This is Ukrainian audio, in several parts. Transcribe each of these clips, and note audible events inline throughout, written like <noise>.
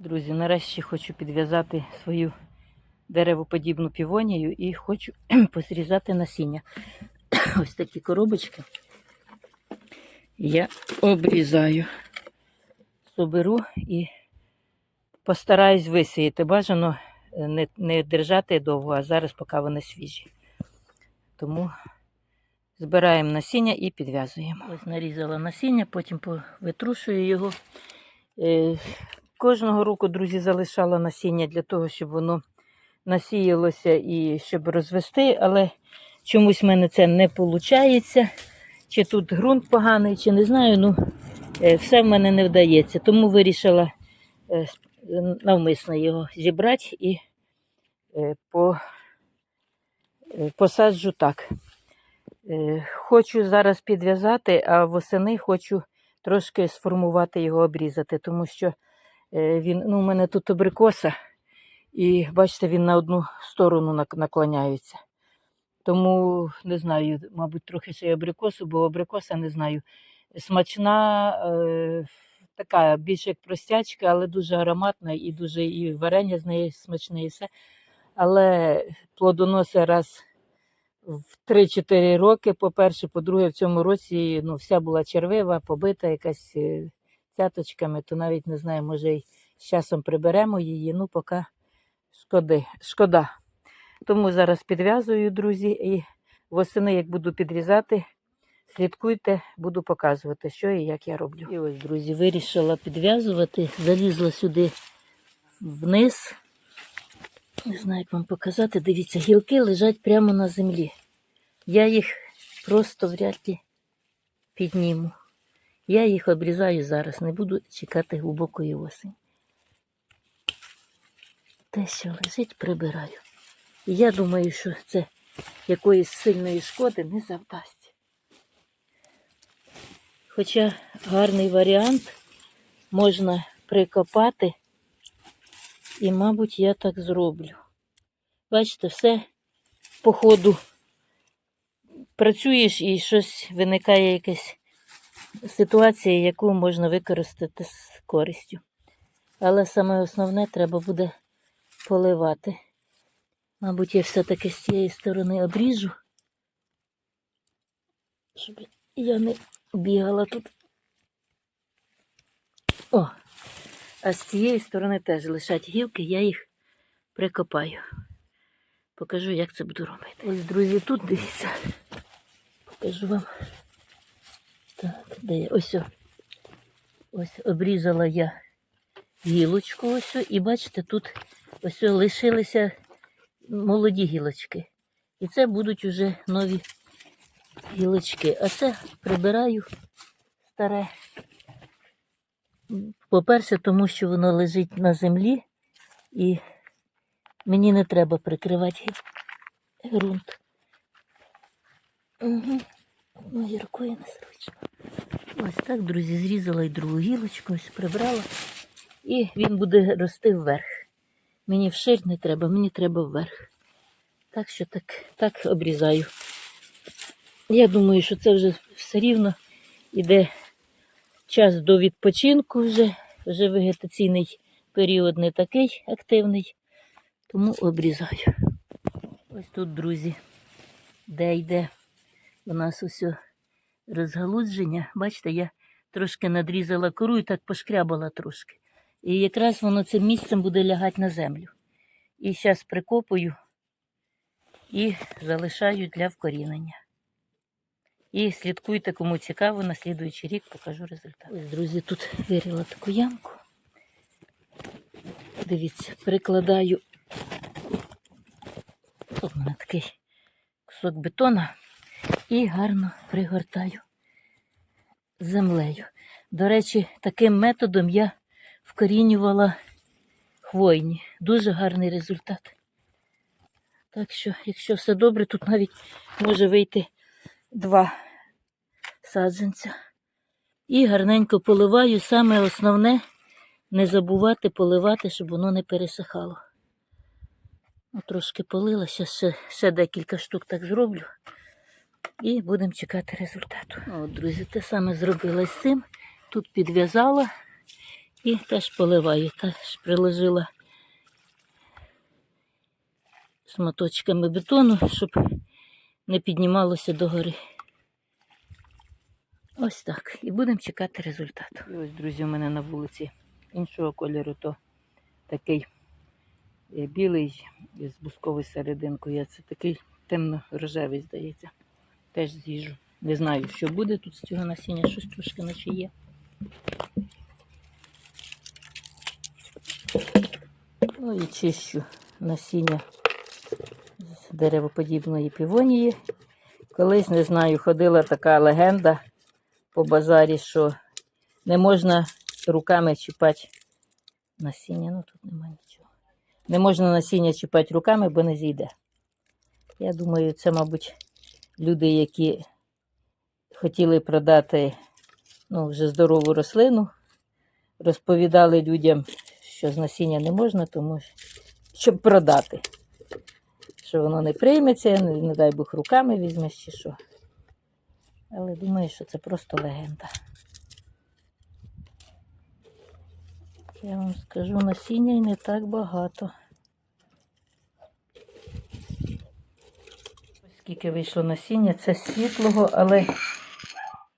Друзі, нарешті хочу підв'язати свою деревоподібну півонію і хочу <clears throat> позрізати насіння. <clears throat> Ось такі коробочки. Я обрізаю, соберу і постараюсь висіяти. Бажано е, не, не держати довго, а зараз поки вони свіжі. Тому збираємо насіння і підв'язуємо. Ось нарізала насіння, потім витрушую його. Кожного року, друзі, залишала насіння для того, щоб воно насіялося і щоб розвести, але чомусь в мене це не виходить. Чи тут ґрунт поганий, чи не знаю. Ну, е, все в мене не вдається. Тому вирішила е, навмисно його зібрати і е, по, посаджу так. Хочу зараз підв'язати, а восени хочу трошки сформувати його, обрізати, тому що він, ну, у мене тут абрикоса, і бачите, він на одну сторону наклоняється. Тому не знаю, мабуть, трохи ще й абрикосу, бо абрикоса не знаю. Смачна, е, така більш як простячка, але дуже ароматна і дуже і варення з неї смачне, і все. Але плодоносить раз в 3-4 роки. По-перше, по-друге, в цьому році ну, вся була червива, побита якась е, цяточками, то навіть не знаю, може й з часом приберемо її, ну поки шкоди, шкода. Тому зараз підв'язую, друзі, і восени, як буду підрізати, слідкуйте, буду показувати, що і як я роблю. І ось, друзі, вирішила підв'язувати, залізла сюди вниз. Не знаю, як вам показати. Дивіться, гілки лежать прямо на землі. Я їх просто вряд ли підніму. Я їх обрізаю зараз, не буду чекати глибокої осені. Те, що лежить, прибираю. І я думаю, що це якоїсь сильної шкоди не завдасть. Хоча гарний варіант можна прикопати, і, мабуть, я так зроблю. Бачите, все по ходу працюєш і щось виникає якась ситуація, яку можна використати з користю. Але саме основне треба буде поливати. Мабуть, я все-таки з цієї сторони обріжу, щоб я не бігала тут. О, а з цієї сторони теж лишать гілки, я їх прикопаю. Покажу, як це буду робити. Ось, друзі, тут дивіться. Покажу вам. Ось. Ось обрізала я гілочку ось. І бачите, тут ось лишилися молоді гілочки. І це будуть уже нові гілочки. А це прибираю старе. По-перше, тому що воно лежить на землі і мені не треба прикривати ґрунт. Угу. Ну, рукою незручно. Ось так, друзі, зрізала і другу гілочку, ось прибрала. І він буде рости вверх. Мені вширь не треба, мені треба вверх. Так що так, так обрізаю. Я думаю, що це вже все рівно іде час до відпочинку вже. Вже вегетаційний період не такий активний, тому обрізаю. Ось тут, друзі, де йде у нас усе розгалудження. Бачите, я трошки надрізала кору і так пошкрябала трошки. І якраз воно цим місцем буде лягати на землю. І зараз прикопую і залишаю для вкорінення. І слідкуйте, кому цікаво, на слідуючий рік покажу результат. Ось, друзі, тут виріла таку ямку. Дивіться, прикладаю. Тут у мене такий кусок бетона і гарно пригортаю землею. До речі, таким методом я вкорінювала хвойні. Дуже гарний результат. Так що, якщо все добре, тут навіть може вийти два саджанця. І гарненько поливаю. Саме основне не забувати поливати, щоб воно не пересихало. Ну, трошки полила, ще, ще декілька штук так зроблю. І будемо чекати результату. От, друзі, те саме зробила з цим. Тут підв'язала І теж поливаю, теж приложила шматочками бетону, щоб не піднімалося догори. Ось так. І будемо чекати результату. І ось, друзі, у мене на вулиці іншого кольору, то такий е, білий з бусковою серединкою. Це такий темно-рожевий, здається. Теж з'їжу. Не знаю, що буде тут з цього насіння, щось трошки наче є. Ну і чищу насіння з деревоподібної півонії. Колись, не знаю, ходила така легенда по базарі, що не можна руками чіпати насіння. Ну тут немає нічого. Не можна насіння чіпати руками, бо не зійде. Я думаю, це, мабуть, люди, які хотіли продати ну, вже здорову рослину, розповідали людям, що з насіння не можна, тому щоб продати. Що воно не прийметься, не, не дай Бог руками візьмеш чи що. Але думаю, що це просто легенда. Я вам скажу, насіння і не так багато. Скільки вийшло насіння, це світлого, але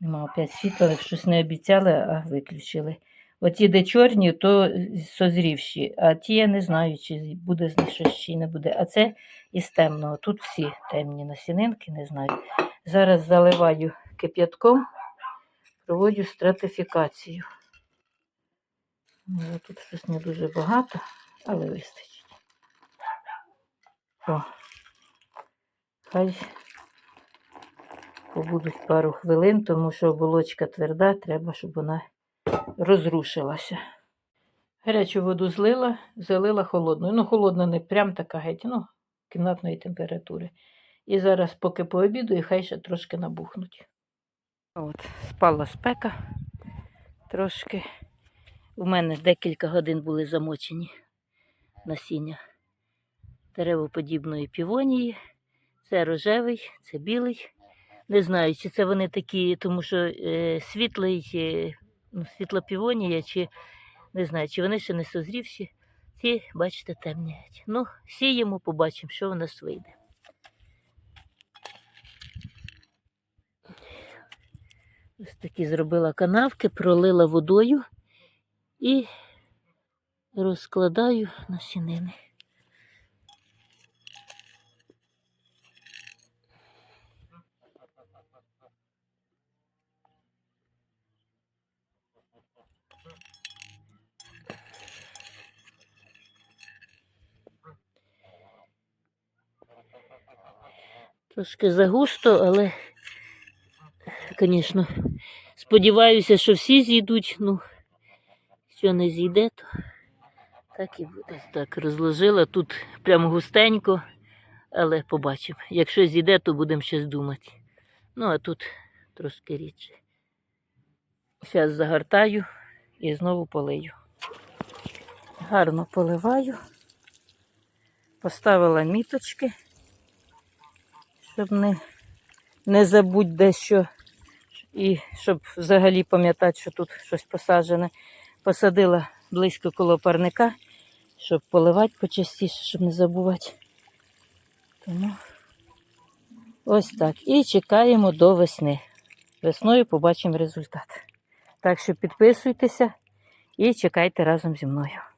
нема опять світла, щось не обіцяли, а виключили. Оті, де чорні, то созрівші, а ті я не знаю, чи буде з них щось чи не буде. А це із темного. Тут всі темні насінинки, не знаю. Зараз заливаю кип'ятком, проводжу стратифікацію. Ну, Тут щось не дуже багато, але вистачить. О, хай побудуть пару хвилин, тому що оболочка тверда, треба, щоб вона розрушилася. Гарячу воду злила, залила холодною. Ну, холодна не прям така геть, ну, кімнатної температури. І зараз, поки пообідаю, хай ще трошки набухнуть. От, спала спека трошки. У мене декілька годин були замочені насіння деревоподібної півонії. Це рожевий, це білий. Не знаю, чи це вони такі, тому що е, світлий, е, ну, світла півонія, чи не знаю, чи вони ще не созрівші. Ці, бачите, темніють. Ну, сіємо, побачимо, що в нас вийде. Ось такі зробила канавки, пролила водою і розкладаю насінини. Трошки загусто, але, звісно, сподіваюся, що всі зійдуть. Ну, що не зійде, то так і буде. Так, розложила тут прямо густенько, але побачимо. Якщо зійде, то будемо щось думати. Ну, а тут трошки рідше. Зараз загортаю і знову полию. Гарно поливаю. Поставила міточки, щоб не, не забудь дещо. І щоб взагалі пам'ятати, що тут щось посаджене. Посадила близько коло парника, щоб поливати почастіше, щоб не забувати. Тому ось так. І чекаємо до весни. Весною побачимо результат. Так що підписуйтеся і чекайте разом зі мною.